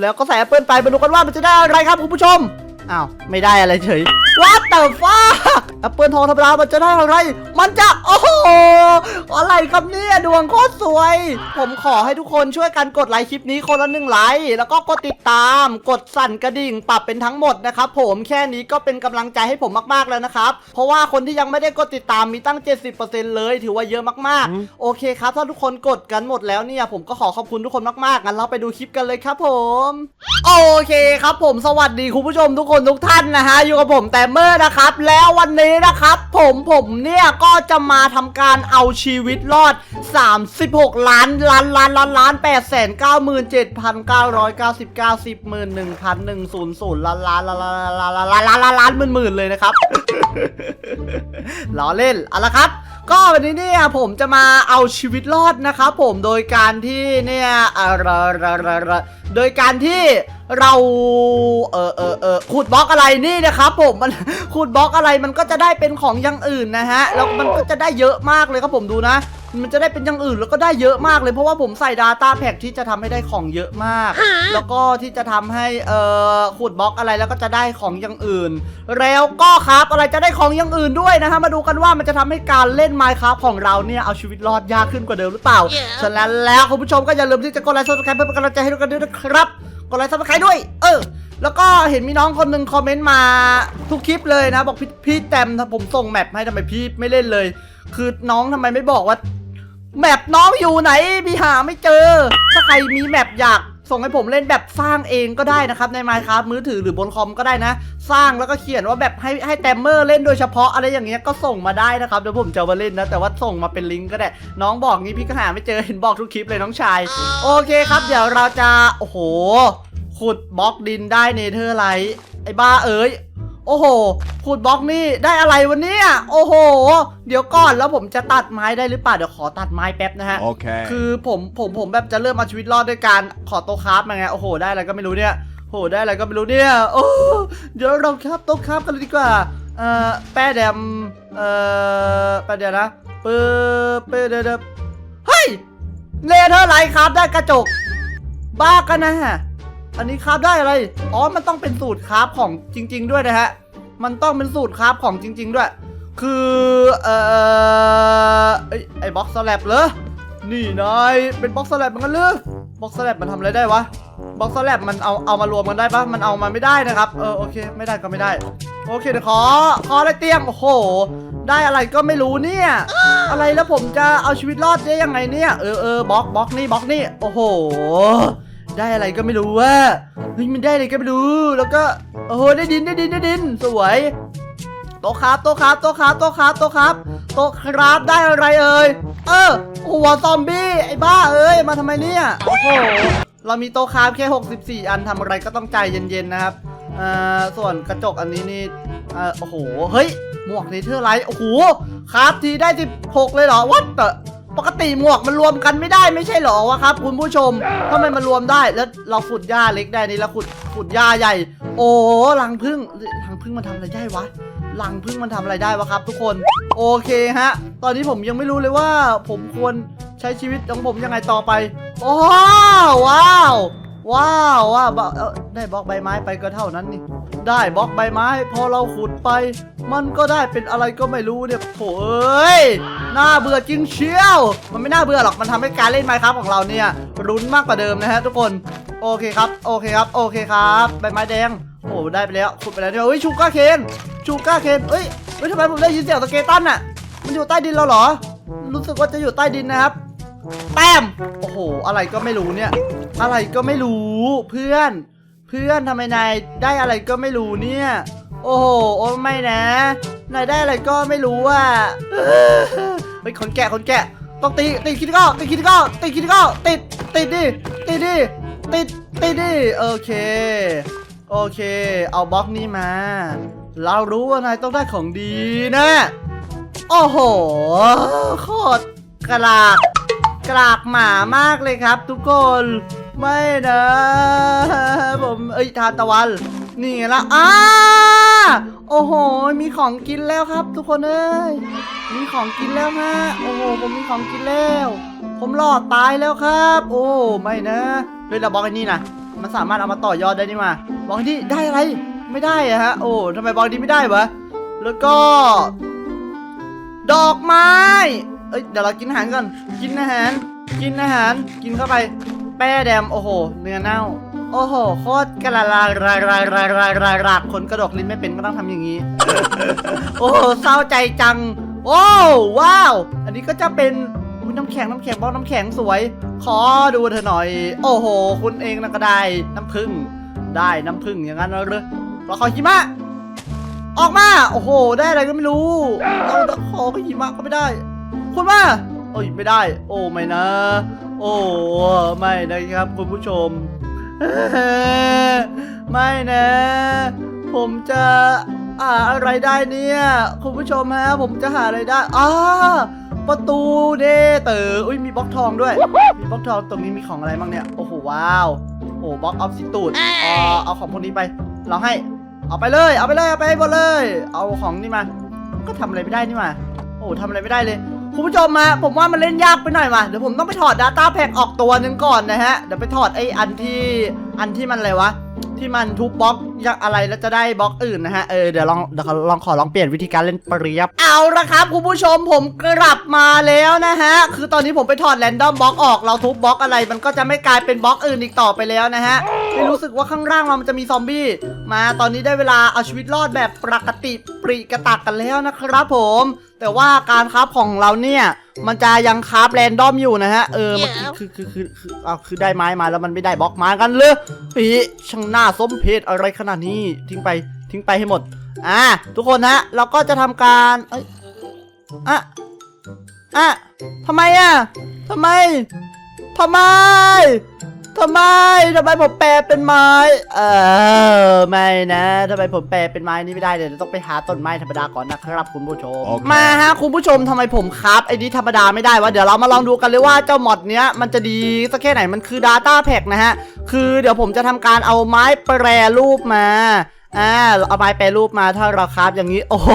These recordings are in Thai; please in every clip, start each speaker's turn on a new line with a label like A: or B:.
A: แล้วก็ใส่แอปเปิลไปมาดูกันว่ามันจะได้อะไรครับคุณผู้ชมอ้าวไม่ได้อะไรเฉย What the fuck แอปเปิลทองธรรมดามันจะได้อะไร มันจะ โอ้โห อะไรครับเนี่ยดวงโคตรสวย ผมขอให้ทุกคนช่วยกันกดไลค์คลิปนี้คนละหนึ่งไลค์ แล้วก็กดติดตาม กดสั่นกระดิ่ง ปรับเป็นทั้งหมดนะครับผมแค่นี้ก็เป็นกำลังใจให้ผมมากๆแล้วนะครับ เพราะว่าคนที่ยังไม่ได้กดติดตามมีตั้ง 70%เลยถือว่าเยอะมากๆ โอเคครับ ถ้าทุกคนกดกันหมดแล้วเนี่ย ผมก็ขอขอบคุณทุกคนมากๆงั้นเราไปดูคลิปกันเลยครับผม โอเคครับผมสวัสดีคุณผู้ชมทุกคนทุกท่านนะฮะอยู่กับผมแต่เมื่อนะครับ แล้ววันนี้นะครับ ผมผมเนี่ยก็จะมาทำการเอาชีวิตรอด 36 ล้านล้านล้านล้านล้าน8แสน9 7 9 9 9 10หมื่น1 1 0 0ล้านล้านล้านล้านล้านล้านล้านล้านล้านล้านหมื่นหมื่นเลยนะครับล้อเล่นเอาละครับ ก็วันนี้เนี่ยผมจะมาเอาชีวิตรอดนะครับผมโดยการที่เนี่ยโดยการที่เราเออเออเออขุดบล็อกอะไรนี่นะครับผมมันขุดบล็อกอะไรมันก็จะได้เป็นของอย่างอื่นนะฮะแล้วมันก็จะได้เยอะมากเลยครับผมดูนะ มันจะได้เป็นอย่างอื่นแล้วก็ได้เยอะมากเลยเพราะว่าผมใส่ Data Pack ที่จะทำให้ได้ของเยอะมาก แล้วก็ที่จะทำให้เอ่อขุดบล็อกอะไรแล้วก็จะได้ของอย่างอื่น แล้วก็ครับอะไรจะได้ของอย่างอื่นด้วยนะฮะมาดูกันว่ามันจะทำให้การเล่น Minecraft ของเราเนี่ยเอาชีวิตรอดยากขึ้นกว่าเดิมหรือเปล่า
B: Yeah.
A: ฉะนั้นแล้วคุณผู้ชมก็อย่าลืมที่จะกดไลค์ subscribe เพื่อเป็นกำลังใจให้ทุกคนด้วยนะครับ กดไลค์ subscribe ด้วย เออ แล้วก็เห็นมีน้องคนหนึ่งคอมเมนต์มาทุกคลิปเลยนะ บอกพี่พี่แต้มถ้าผมส่งแมปให้ทำไมพี่ไม่เล่นเลย คือน้องทำไมไม่บอกว่าแมปน้องอยู่ไหนพี่หาไม่เจอ ถ้าใครมีแมปอยาก ส่งให้ผมเล่นแบบสร้างเองก็ได้นะครับใน Minecraft มือถือหรือบนคอมก็ได้นะ สร้างแล้วก็เขียนว่าแบบให้ให้แตมเมอร์เล่นโดยเฉพาะอะไรอย่างเงี้ยก็ส่งมาได้นะครับเดี๋ยวผมจะมาเล่นนะแต่ว่าส่งมาเป็นลิงก์ก็ได้ น้องบอกงี้พี่ก็หาไม่เจอเห็นบอกทุกคลิปเลยน้องชาย โอเคครับ เดี๋ยวเราจะโอ้โหขุดบล็อกดินได้เนเธอร์ไลท์ไอ้บ้าเอ๋ย โอ้โหขุดบล็อกนี่ได้อะไรวันนี้โอ้โห เดี๋ยวก่อนแล้วผมจะตัดไม้ได้หรือเปล่าเดี๋ยวขอตัดไม้แป๊บนะฮะ
C: Okay.
A: คือผมผมผมแบบจะเริ่มเอาชีวิตรอดด้วยการขอโต๊ะคราฟมาไง โอ้โห ได้อะไรก็ไม่รู้เนี่ย โอ้โห ได้อะไรก็ไม่รู้เนี่ย โอ้ เดี๋ยวเราครับโต๊ะคราฟกันเลยดีกว่า เอ่อ แป้แดม เอ่อ แป้เดี๋ยวนะเปิดเปิดเดี๋ยวเดี๋ยวเฮ้ย เลเธอร์ไลท์ครับได้กระจก บ้ากันนะฮะ อันนี้คราฟได้อะไร อ๋อ มันต้องเป็นสูตรคราฟของจริง ๆ ด้วยนะฮะ มันต้องเป็นสูตรคราฟของจริง ๆ ด้วย คือ เอ่อ ไอ้ไอ้บ็อกสแลบเหรอ นี่นายเป็นบ็อกสแลบมันกันหรือบ็อกสแลบมันทำอะไรได้วะ บ็อกสแลบมันเอาเอามารวมกันได้ปะมันเอามาไม่ได้นะครับ เออโอเค ไม่ได้ก็ไม่ได้ โอเคเดี๋ยวขอ ขออะไรเตียง โอ้โห ได้อะไรก็ไม่รู้เนี่ย อะไรแล้วผมจะเอาชีวิตรอดได้ยังไงเนี่ย เออเออบล็อกบล็อกนี่บล็อกนี่ โอ้โห ได้อะไรก็ไม่รู้ว่าเฮ้ยมันได้อะไรก็ไม่รู้ แล้วก็โอ้โหได้ดินได้ดินได้ดิน สวยโต๊ะครับโต๊ะครับโต๊ะครับโต๊ะครับโต๊ะครับโต๊ะครับได้อะไรเอ่ยเออหัวซอมบี้ไอ้บ้าเอ้ยมาทำไมเนี่ยโอ้โหเรามีโต๊ะครับแค่ 64 อันทำอะไรก็ต้องใจเย็นๆนะครับเอ่อส่วนกระจกอันนี้นี่เอ่อโอ้โหเฮ้ยหมวกเนเธอร์ไลท์โอ้โหครับทีได้ 16 เลยเหรอวัดแต่ ปกติหมวกมันรวมกันไม่ได้ไม่ใช่เหรอวะครับ คุณผู้ชมทำไมมันรวมได้แล้วเราขุดหญ้าเล็กได้นี่เราขุดขุดหญ้าใหญ่ โอ้ลังพึ่งลังพึ่งมันทำอะไรได้วะลังพึ่งมันทำอะไรได้วะครับ ทุกคนโอเคฮะ ตอนนี้ผมยังไม่รู้เลยว่า ผมควรใช้ชีวิตของผมยังไงต่อไปโอ้ว้าว ว้าวว้าวบเอ้าได้บล็อกใบไม้ไปก็เท่านั้นนี่ ได้บล็อกใบไม้ พอเราขุดไป มันก็ได้เป็นอะไรก็ไม่รู้เนี่ยโถเอ้ยน่าเบื่อจริงเชียว มันไม่น่าเบื่อหรอกมันทำให้การเล่นไมค์ครับของเราเนี่ยรุนมากกว่าเดิมนะฮะทุกคนโอเคครับโอเคครับโอเคครับใบไม้แดงโอ้ได้ไปแล้วขุดไปแล้วเนี่ยเฮ้ยชูก้าเคนชูก้าเคนเอ้ยเฮ้ยทำไมผมได้ยินเสียงสเกตันน่ะมันอยู่ใต้ดินเราเหรอ รู้สึกว่าจะอยู่ใต้ดินนะครับ แต้มโอ้โห อะไรก็ไม่รู้เนี่ย อะไรก็ไม่รู้เพื่อน เพื่อนทำไมนายได้อะไรก็ไม่รู้เนี่ย โอ้โหโอ้ไม่นะ นายได้อะไรก็ไม่รู้อะเฮ้ยคนแกะคนแกะ ต้องตีตีคิดก็ตีคิดก็ตีคิดก็ติดติดดิติดดิติดติดดิโอเค โอเค เอาบล็อกนี้มา เรารู้ว่านายต้องได้ของดีนะ โอ้โหโคตรกรา กรากหมามากเลยครับ ทุกคนไม่นะผมเอ้ยทานตะวัน นี่ไงละอ้าโอ้โห มีของกินแล้วครับ ทุกคนเอ้ยมีของกินแล้วฮะโอ้โหผมมีของกินแล้ว ผมรอดตายแล้วครับ โอ้ไม่นะเฮ้ยเราบล็อกไอ้นี่นะมันสามารถเอามาต่อยอดได้นี่มาบล็อกนี้ได้อะไรไม่ได้อะฮะโอ้ทำไมบล็อกนี้ไม่ได้วะแล้วก็ ดอกไม้ อ้ยเดี๋ยวเรากินอาหารก่อนกินอาหาร กินอาหารกินเข้าไป แป้แดมโอ้โห เนื้อเน่า โอ้โหโคตรกระลาลาลาลาลาลาลาลาคนกระดกลิ้นไม่เป็นก็ต้องทำอย่างนี้ โอ้โหเศร้าใจจัง โอ้ว้าว อันนี้ก็จะเป็นน้ำแข็งน้ำแข็งบล็อกน้ำแข็งสวย ขอดูเธอหน่อย โอ้โห คุณเองนะก็ได้น้ำผึ้งได้น้ำผึ้งอย่างนั้นเหรอเราขอหิมะออกมา โอ้โห ได้อะไรก็ไม่รู้เราขอหิมะก็ไม่ได้ คุณมาโอ้ยไม่ได้ โอ้ไม่นะ โอ้ไม่นะครับคุณผู้ชม ไม่นะ ผมจะหาอะไรได้เนี่ยคุณผู้ชมฮะผมจะหาอะไรได้อ้าประตูเดเตอร์อุ้ยมีบล็อกทองด้วย มีบล็อกทองตรงนี้มีของอะไรบ้างเนี่ยโอ้โหว้าวโอ้บล็อกออฟซิตูดเออเอาของพวกนี้ไป เราให้เอาไปเลยเอาไปเลยเอาไปให้หมดเลย เอาของนี่มา ก็ทำอะไรไม่ได้นี่มาโอ้ทำอะไรไม่ได้เลย คุณผู้ชมมาผมว่ามันเล่นยากไปหน่อยมาเดี๋ยวผมต้องไปถอด Data Pack ออกตัวหนึงก่อนนะฮะ เดี๋ยวไปถอดไออันที่อันที่มันอะไรวะ ที่มันทุบบล็อกอยากอะไรแล้วจะได้บล็อกอื่นนะฮะ เออเดี๋ยวลองเดี๋ยวลองขอลองเปลี่ยนวิธีการเล่นเปรียบ เอาละครับคุณผู้ชมผมกลับมาแล้วนะฮะ คือตอนนี้ผมไปถอดแรนดอมบล็อกออกเราทุบบล็อกอะไร มันก็จะไม่กลายเป็นบล็อกอื่นอีกต่อไปแล้วนะฮะไม่รู้สึกว่าข้างล่างเรามันจะมีซอมบี้มาตอนนี้ได้เวลาเอาชีวิตรอดแบบปกติปริกระตักกันแล้วนะครับผม แต่ว่าการคราฟของเราเนี่ย มันจะยังคราฟแรนดอมอยู่นะฮะ เออเมื่อกี้คือคือคือคือเอาคือได้ไม้มาแล้วมันไม่ได้บล็อกมากันเลยเฮ้ยช่างหน้าสมเพชอะไรขนาดนี้ทิ้งไปทิ้งไปให้หมด อ่า ทุกคนฮะ เราก็จะทำการเอ้ยอะอะทำไมอะทำไมทำไม ทำไมทำไมผมแปลเป็นไม้ เออไม่นะทำไมผมแปลเป็นไม้นี่ไม่ได้เดี๋ยวต้องไปหาต้นไม้ธรรมดาก่อนนะครับคุณผู้ชม
B: โอเค
A: มาฮะคุณผู้ชมทำไมผมครับไอ้นี้ธรรมดาไม่ได้วะเดี๋ยวเรามาลองดูกันเลยว่าเจ้าหมอดเนี้ยมันจะดีสักแค่ไหนมันคือ Data Pack นะฮะ คือเดี๋ยวผมจะทำการเอาไม้แปรรูปมา อ่าเอาไม้แปรรูปมาถ้าเราคราฟอย่างนี้ โอ้โห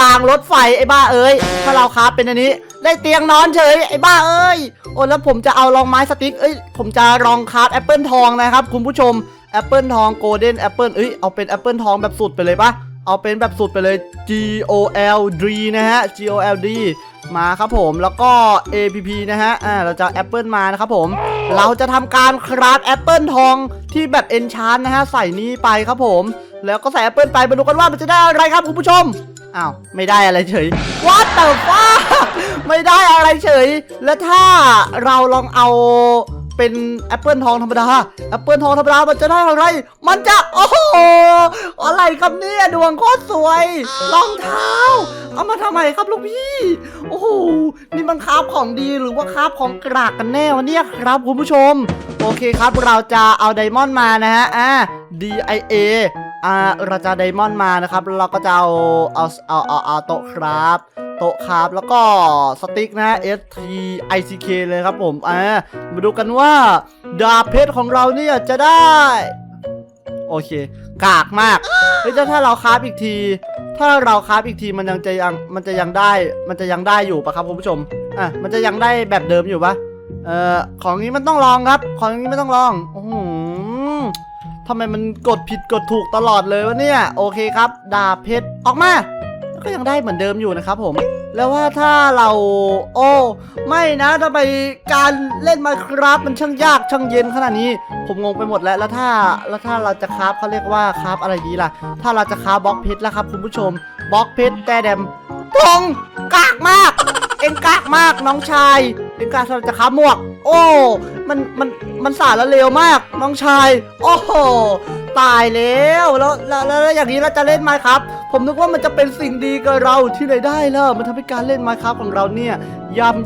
A: รางรถไฟไอ้บ้าเอ้ย ถ้าเราคราฟเป็นอันนี้ ได้เตียงนอนเฉยไอ้บ้าเอ้ยโอ้แล้วผมจะเอาลองไม้สติ๊กเอ้ยผมจะลองคราฟแอปเปิลทองนะครับคุณผู้ชมแอปเปิลทองโกลเด้นแอปเปิลเอ้ยเอาเป็นแอปเปิลทองแบบสุดไปเลยปะ เอาเป็นแบบสุดไปเลย G O L D นะฮะ G O L D มาครับผมแล้วก็ A P P นะฮะอ่าเราจะแอปเปิลมานะครับผม เราจะทำการคราฟแอปเปิลทองที่แบบเอนชานนะฮะ ใส่นี้ไปครับผม แล้วก็ใส่แอปเปิลไปมาดูกันว่ามันจะได้อะไรครับคุณผู้ชมอ้าวไม่ได้อะไรเฉย What the fuck ไม่ได้อะไรเฉย แล้วถ้าเราลองเอา เป็นแอปเปิลทองธรรมดาแอปเปิลทองธรรมดามันจะได้อะไร มันจะโอ้โหอะไรครับเนี่ยดวงโคตรสวยรองเท้า เอามาทำไมครับลูกพี่ โอ้โหนี่มันคราบของดีหรือว่าคราบของกรากกันแน่วะเนี่ยครับคุณผู้ชม โอเคครับเราจะเอาไดมอนด์มานะฮะอ่า D I A อ่าเราจะไดมอนด์มานะครับเราก็จะเอาเอาเอาเอาเอาโต๊ะครับ โต๊ะครับแล้วก็สติ๊กนะ S T I C K เลยครับผมอ่ามาดูกันว่า ดาบเพชรของเราเนี่ยจะได้ โอเค กากมากเฮ้ยถ้าเราคราฟอีกที ถ้าเราคราฟอีกทีมันยังจะยังมันจะยังได้ มันจะยังได้อยู่ปะครับคุณผู้ชมอะมันจะยังได้แบบเดิมอยู่ปะเอ่อของนี้มันต้องลองครับ ของนี้ไม่ต้องลองโอ้โหทำไมมันกดผิดกดถูกตลอดเลยวะเนี่ย โอเคครับ ดาบเพชรออกมา ก็ยังได้เหมือนเดิมอยู่นะครับผม แล้วว่าถ้าเราโอ้ไม่นะทำไมการเล่นมาครับมันช่างยากช่างเย็นขนาดนี้ ผมงงไปหมดแล้วแล้วถ้าแล้วถ้าเราจะคราฟเขาเรียกว่าคราฟอะไรดีล่ะ ถ้าเราจะคราฟบล็อกเพชรแล้วครับคุณผู้ชมบล็อกเพชรแต่แดมตรงกากมาก เอ็งกากมากน้องชายเอ็งกากเราจะคราฟหมวก โอ้ มันมันมันสารละเลวมากน้องชาย โอ้โห ตายแล้วแล้วแล้วแล้วแล้วอย่างนี้เราจะเล่นไหมครับ ผมนึกว่ามันจะเป็นสิ่งดีกับเราที่ไหนได้ล่ะมันทำให้การเล่นไมครับของเราเนี่ยย่ำ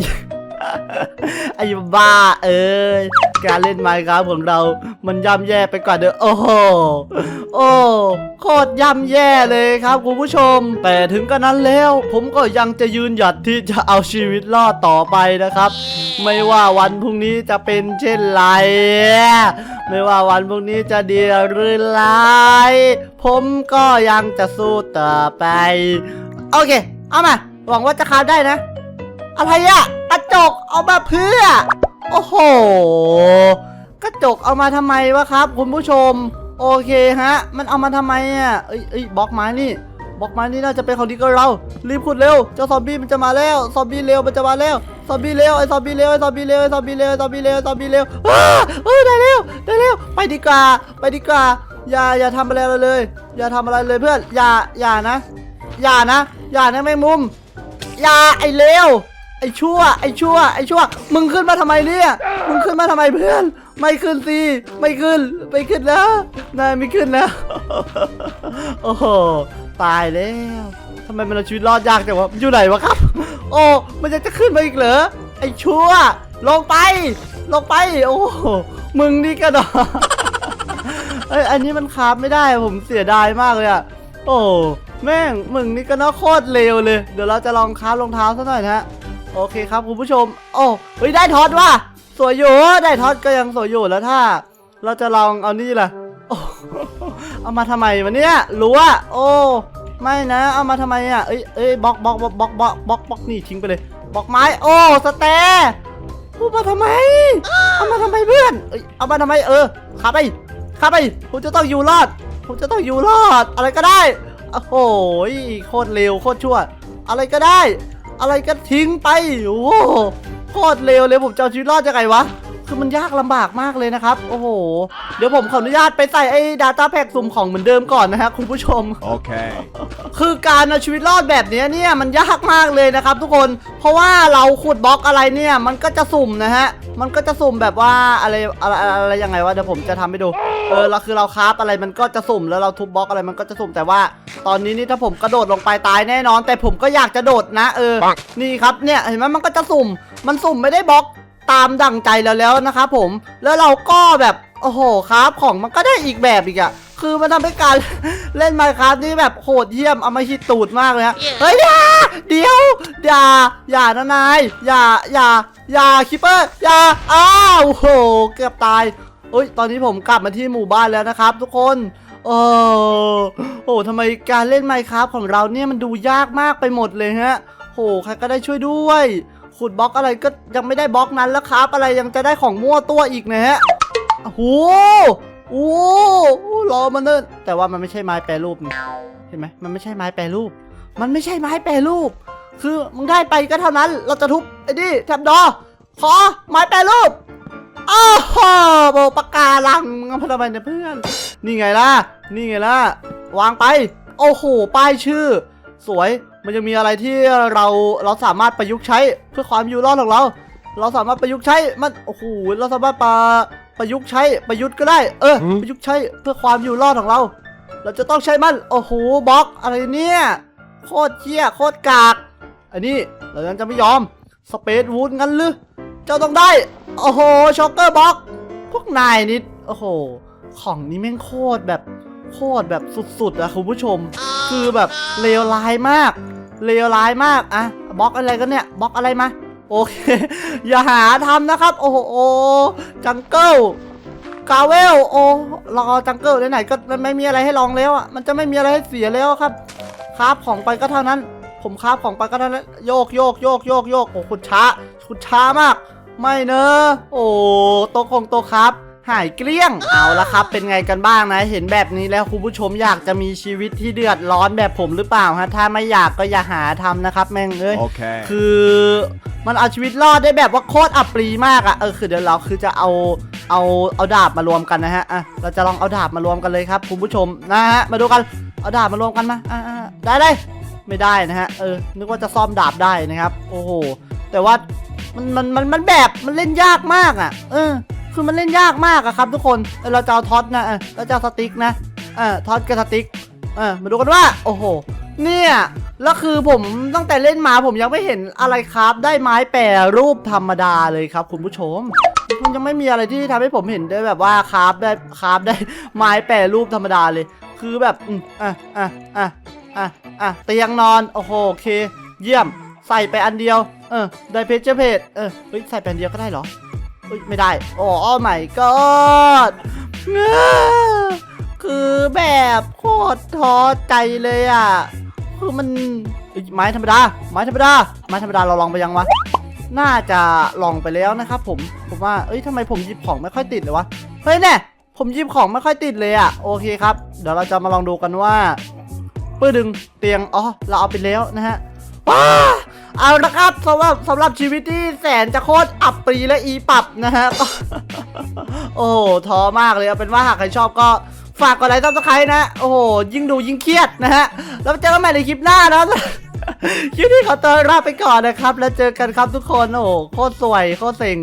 A: ไอ้บ้าเอ้ยการเล่นไมครับของเรา มันย่ำแย่ไปกว่าเดิมโอ้โหโอ้โคตรย่ำแย่เลยครับคุณผู้ชม แต่ถึงกระนั้นแล้ว ผมก็ยังจะยืนหยัดที่จะเอาชีวิตรอดต่อไปนะครับ ไม่ว่าวันพรุ่งนี้จะเป็นเช่นไร ไม่ว่าวันพรุ่งนี้จะดีหรือร้าย ผมก็ยังจะสู้ต่อไป โอเค เอามา หวังว่าจะคาบได้นะ อะไรอะกระจกเอามาเพื่อ โอ้โห กระจกเอามาทำไมวะครับ คุณผู้ชม โอเคฮะ มันเอามาทำไมอะเอ้ยเอ้ยบล็อกไม้นี่ บอกม้นี่น่าจะเป็นของดีกับเรา รีบขุดเร็ว เจ้าซอมบี้มันจะมาแล้ว ซอมบี้เร็วมันจะมาแล้ว ซอมบี้เร็วไอ้ซอมบี้เร็วไอ้ซอมบี้เร็วไอ้ซอมบี้เร็วไอ้ซอมบี้เร็วไอ้ซอมบี้เร็วอ้าเอ้ยได้เร็วได้เร็ว ไปดีกว่า ไปดีกว่า อย่าอย่าทำอะไรเราเลย อย่าทำอะไรเลยเพื่อน อย่าอย่านะ อย่านะ อย่านะแมงมุม อย่าไอ้เลวไอ้ชั่ว ไอ้ชั่ว ไอ้ชั่ว มึงขึ้นมาทำไมเนี่ย มึงขึ้นมาทำไมเพื่อน ไม่ขึ้นสิ ไม่ขึ้น ไม่ขึ้นแล้ว นายไม่ขึ้นแล้ว โอ้โห ตายแล้วทำไมมันเอาชีวิตรอดยากจังวะมันอยู่ไหนวะครับ โอ้มันยังจะขึ้นมาอีกเหรอไอ้ชั่ว ลงไป ลงไป โอ้มึงนี่กระดอเอ้ยอันนี้มันคาบไม่ได้ผมเสียดายมากเลยอะโอ้แม่งมึงนี่ก็น่าโคตรเลวเลย เดี๋ยวเราจะลองคาบรองเท้าสักหน่อยนะฮะโอเคครับคุณผู้ชม โอ้เฮ้ยได้ท็อตว่ะสวยอยู่ได้ท็อตก็ยังสวยอยู่แล้วถ้า เราจะลองเอานี่แหละ โอ้เอามาทำไมวะเนี่ยรู้ว่าโอ้ไม่นะเอามาทำไมอะเอ้ยเอ้ยบล็อกบล็อกบล็อกบล็อกบล็อกบล็อกบล็อกนี่ทิ้งไปเลยบล็อกไม้โอ้สแตร์พูดมาทำไมเอามาทำไมเพื่อนเอ้ยเอามาทำไมเออขับไปขับไปผมจะต้องอยู่รอดผมจะต้องอยู่รอดอะไรก็ได้โอ้โหโคตรเร็วโคตรชั่ว อะไรก็ได้ อะไรก็ทิ้งไปโอ้โหโคตรเร็วเลยผมจะเอาชีวิตรอดยังไงวะ คือมันยากลำบากมากเลยนะครับ โอ้โห เดี๋ยวผมขออนุญาตไปใส่ไอ้ Data Pack สุ่มของเหมือนเดิมก่อนนะฮะคุณผู้ชม
B: Okay.
A: คือการเอาชีวิตรอดแบบเนี้ยเนี่ยมันยากมากเลยนะครับทุกคน เพราะว่าเราขุดบล็อกอะไรเนี่ยมันก็จะสุ่มนะฮะ มันก็จะสุ่มแบบว่าอะไรอะไรอะไรอะไรยังไงวะเดี๋ยวผมจะทำให้ดู เออเราคือเราคราฟอะไรมันก็จะสุ่มแล้วเราทุบบล็อกอะไรมันก็จะสุ่มแต่ว่า ตอนนี้นี่ถ้าผมกระโดดลงไปตายแน่นอน แต่ผมก็อยากจะโดดนะ เออ
B: ปัง
A: นี่ครับเนี่ยเห็นไหมมันก็จะสุ่ม มันสุ่มไม่ได้บล็อก ตามดั่งใจเราแล้วนะครับผมแล้วเราก็แบบโอ้โหครับของมันก็ได้อีกแบบอีกอะคือมันทำให้การเล่นไมค์ครับนี่แบบโหดเยี่ยมเอามาฮิตตูดมากเลยฮะเฮ้ยอย่าเดี๋ยวอย่าอย่านะนายอย่าอย่าอย่าคิปเปอร์อย่าอ้าวโอ้โหเกือบตายเอ้ยตอนนี้ผมกลับมาที่หมู่บ้านแล้วนะครับ ทุกคนเออโอ้ทำไมการเล่นไมค์ครับของเราเนี่ยมันดูยากมากไปหมดเลยฮะโหใครก็ได้ช่วยด้วย ขุดบล็อกอะไรก็ยังไม่ได้บล็อกนั้นแล้วครับ อะไรยังจะได้ของมั่วตัวอีกนะฮะโอ้โหโอ้โหรอมันเนิ่นแต่ว่ามันไม่ใช่ไม้แปรรูปนี่เห็นไหมมันไม่ใช่ไม้แปรรูป มันไม่ใช่ไม้แปรรูป คือมึงได้ไปก็เท่านั้น เราจะทุบไอ้นี่แทบดอ ขอไม้แปรรูปอ้าวโบปากกาลังมึงเอามาทำไมเนี่ยเพื่อน นี่ไงล่ะ นี่ไงล่ะ วางไป โอ้โห ป้ายชื่อ สวย มันยังมีอะไรที่เราเราสามารถประยุกต์ใช้เพื่อความอยู่รอดของเรา เราสามารถประยุกต์ใช้มันโอ้โหเราสามารถประประยุกต์ใช้ประยุทธ์ก็ได้ เออ
B: หืม
A: ประยุกต์ใช้เพื่อความอยู่รอดของเรา เราจะต้องใช้มันโอ้โหบล็อกอะไรเนี่ยโคตรเชี่ยโคตรกากอันนี้เรายังจะไม่ยอมสเปซวูดงั้นหรือเจ้าต้องได้โอ้โหช็อกเกอร์บล็อก พวกนายนิดโอ้โห ของนี้แม่งโคตรแบบโคตรแบบสุดๆอะคุณผู้ชม คือแบบเลวร้ายมากเลวร้ายมากอะบล็อกอะไรกันเนี่ยบล็อกอะไรมาโอเค อย่าหาทำนะครับ โอ้โหโอ้จังเกิลกาเวลโอ้รอจังเกิลไหนๆก็มันไม่มีอะไรให้ลองแล้วอะมันจะไม่มีอะไรให้เสียแล้วครับคราบของไปก็เท่านั้น ผมคราบของไปก็เท่านั้นโยกโยกโยกโยกโยกโอ้คุณช้าคุณช้ามาก ไม่เนอะโอ้โตะคงโตะครับ หายเกลี้ยง เอาละครับ เป็นไงกันบ้างนะ เห็นแบบนี้แล้วคุณผู้ชมอยากจะมีชีวิตที่เดือดร้อนแบบผมหรือเปล่าฮะ ถ้าไม่อยากก็อย่าหาทำนะครับ แม่งเอ้ย
B: Okay.
A: คือมันเอาชีวิตรอดได้แบบว่าโคตรอับปรีมากอะเออคือเดี๋ยวเราคือจะเอาเอาเอาดาบมารวมกันนะฮะ อะ เราจะลองเอาดาบมารวมกันเลยครับคุณผู้ชมนะฮะ มาดูกัน เอาดาบมารวมกันมา อ่าอ่าได้เลย ไม่ได้นะฮะ เออ นึกว่าจะซ่อมดาบได้นะครับ โอ้โห แต่ว่ามันมันมันมันแบบมันเล่นยากมากอะเออ คือมันเล่นยากมากอะครับ ทุกคนเราจะเอาท็อตนะเราจะเอาสติ๊กนะเออท็อตกับสติ๊กเออมาดูกันว่า โอ้โห เนี่ยแล้วคือผมตั้งแต่เล่นมาผมยังไม่เห็นอะไรครับ ได้ไม้แปรรูปธรรมดาเลยครับ คุณผู้ชมมันยังไม่มีอะไรที่ทำให้ผมเห็นได้แบบว่าคราฟได้คราฟได้ไม้แปรรูปธรรมดาเลย คือแบบอะอะอะอะอะเตียงนอนโอ้โหโอเค เยี่ยมใส่ไปอันเดียว เออ ได้เพจจอร์เพจเออเฮ้ยใส่ไปอันเดียวก็ได้เหรอ เฮ้ยไม่ได้ โอ้โอ้ไม่ก็คือแบบโคตรท้อใจเลยอะ คือมันไม้ธรรมดา ไม้ธรรมดา ไม้ธรรมดาเราลองไปยังวะ น่าจะลองไปแล้วนะครับผม ผมว่า เอ้ยทำไมผมหยิบของไม่ค่อยติดเลยวะ เฮ้ยแน่ผมหยิบของไม่ค่อยติดเลยอะโอเคครับ เดี๋ยวเราจะมาลองดูกันว่าปื้อดึงเตียง อ๋อ เราเอาไปแล้วนะฮะว้า เอาละครับสำหรับสำหรับชีวิตที่แสนจะโคตรอับปรีและอีปับนะฮะก็โอ้โหท้อมากเลยเอาเป็นว่าหากใครชอบก็ฝากกดไลค์ซับสไครนะ โอ้โห ยิ่งดูยิ่งเครียดนะฮะ แล้วเจอกันใหม่ในคลิปหน้านะคลิปนี้ขอตัวลาไปก่อนนะครับ แล้วเจอกันครับทุกคน โอ้โห โคตรสวย โคตรเซ็ง